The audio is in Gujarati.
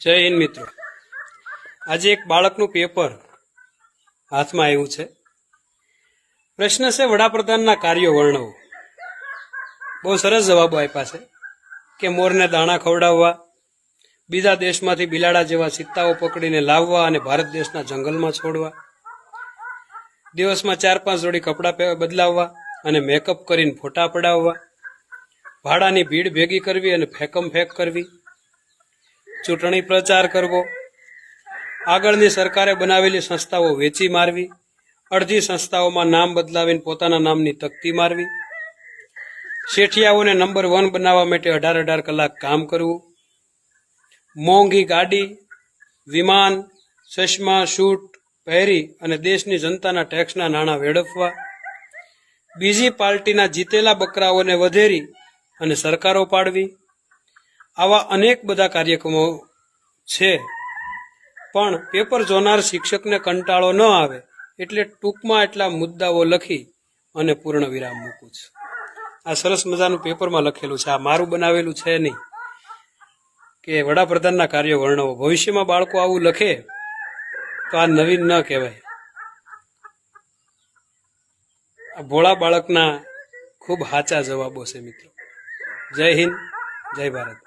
જય હિન્દ મિત્રો. આજે એક બાળકનું પેપર હાથમાં આવ્યું છે. પ્રશ્ન છે, વડાપ્રધાનના કાર્યો વર્ણવો. બહુ સરસ જવાબો આપ્યા છે કે મોરને દાણા ખવડાવવા, બીજા દેશમાંથી બિલાડા જેવા સિત્તાઓ પકડીને લાવવા અને ભારત દેશના જંગલમાં છોડવા, દિવસમાં ચાર પાંચ જોડી કપડાં બદલાવવા અને મેકઅપ કરીને ફોટા પડાવવા, ભાડાની ભીડ ભેગી કરવી અને ફેકમ ફેક કરવી ચૂંટણી પ્રચાર કરવો, આગળની સરકારે બનાવેલી સંસ્થાઓ વેચી મારવી અડધી સંસ્થાઓમાં નામ બદલાવીને પોતાના નામની તકતી મારવી, શેઠિયાઓને નંબર વન બનાવવા માટે અઢાર અઢાર કલાક કામ કરવું, મોંઘી ગાડી, વિમાન, ચશ્મા શૂટ પહેરી અને દેશની જનતાના ટેક્સના નાણાં વેડફવા, બીજી પાર્ટીના જીતેલા બકરાઓને વધેરી અને સરકારો પાડવી આવા અનેક બધા કાર્યક્રમો છે. પણ પેપર જોનાર શિક્ષકને કંટાળો ન આવે એટલે ટૂંકમાં એટલા મુદ્દાઓ લખી અને પૂર્ણ વિરામ મૂકું છું. આ સરસ મજાનું પેપરમાં લખેલું છે. આ મારું બનાવેલું છે નહીં. કે વડાપ્રધાનના કાર્યો વર્ણવો. ભવિષ્યમાં બાળકો આવું લખે તો આ નવીન ન કહેવાય. આ ભોળા બાળકના ખૂબ હાચા જવાબો છે મિત્રો. જય હિન્દ, જય ભારત.